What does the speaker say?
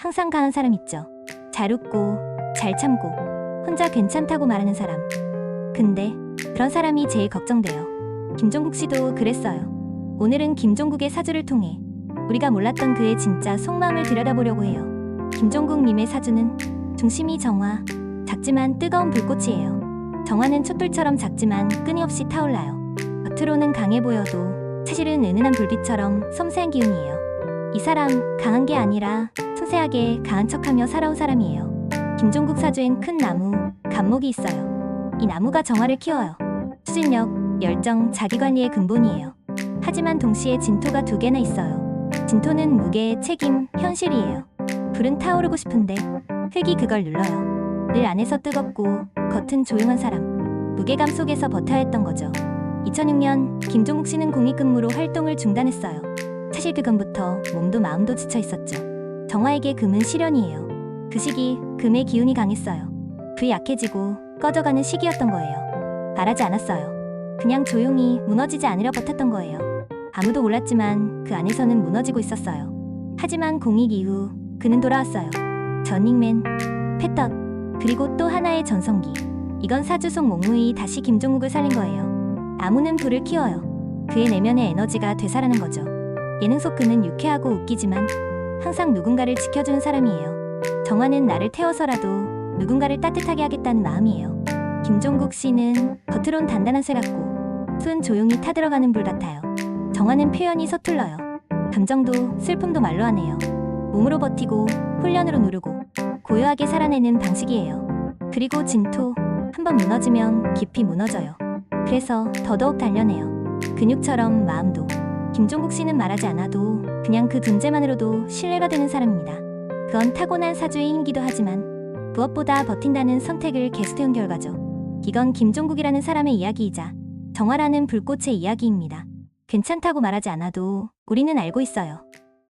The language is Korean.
항상 강한 사람 있죠. 잘 웃고, 잘 참고, 혼자 괜찮다고 말하는 사람. 근데 그런 사람이 제일 걱정돼요. 김종국 씨도 그랬어요. 오늘은 김종국의 사주를 통해 우리가 몰랐던 그의 진짜 속마음을 들여다보려고 해요. 김종국 님의 사주는 중심이 정화, 작지만 뜨거운 불꽃이에요. 정화는 촛불처럼 작지만 끊임없이 타올라요. 겉으로는 강해 보여도 사실은 은은한 불빛처럼 섬세한 기운이에요. 이 사람 강한 게 아니라 섬세하게 강한 척하며 살아온 사람이에요. 김종국 사주엔 큰 나무, 감목이 있어요. 이 나무가 정화를 키워요. 추진력, 열정, 자기관리의 근본이에요. 하지만 동시에 진토가 두 개나 있어요. 진토는 무게, 책임, 현실이에요. 불은 타오르고 싶은데 흙이 그걸 눌러요. 늘 안에서 뜨겁고 겉은 조용한 사람. 무게감 속에서 버텨야 했던 거죠. 2006년 김종국 씨는 공익근무로 활동을 중단했어요. 사실 그 금부터 몸도 마음도 지쳐 있었죠. 정화에게 금은 시련이에요. 그 시기 금의 기운이 강했어요. 불이 약해지고 꺼져가는 시기였던 거예요. 말하지 않았어요. 그냥 조용히 무너지지 않으려 버텼던 거예요. 아무도 몰랐지만 그 안에서는 무너지고 있었어요. 하지만 공익 이후 그는 돌아왔어요. 전닝맨, 패떡, 그리고 또 하나의 전성기. 이건 사주 속 몽무이 다시 김종국을 살린 거예요. 나무는 불을 키워요. 그의 내면의 에너지가 되살아난 거죠. 예능 속 그는 유쾌하고 웃기지만 항상 누군가를 지켜주는 사람이에요. 정화는 나를 태워서라도 누군가를 따뜻하게 하겠다는 마음이에요. 김종국 씨는 겉으론 단단한 쇠 같고 수은 조용히 타들어가는 불 같아요. 정화는 표현이 서툴러요. 감정도 슬픔도 말로 하네요. 몸으로 버티고 훈련으로 누르고 고요하게 살아내는 방식이에요. 그리고 진토 한번 무너지면 깊이 무너져요. 그래서 더더욱 단련해요. 근육처럼 마음도. 김종국 씨는 말하지 않아도 그냥 그 존재만으로도 신뢰가 되는 사람입니다. 그건 타고난 사주의 힘기도 하지만 무엇보다 버틴다는 선택을 계속해온 결과죠. 이건 김종국이라는 사람의 이야기이자 정화라는 불꽃의 이야기입니다. 괜찮다고 말하지 않아도 우리는 알고 있어요.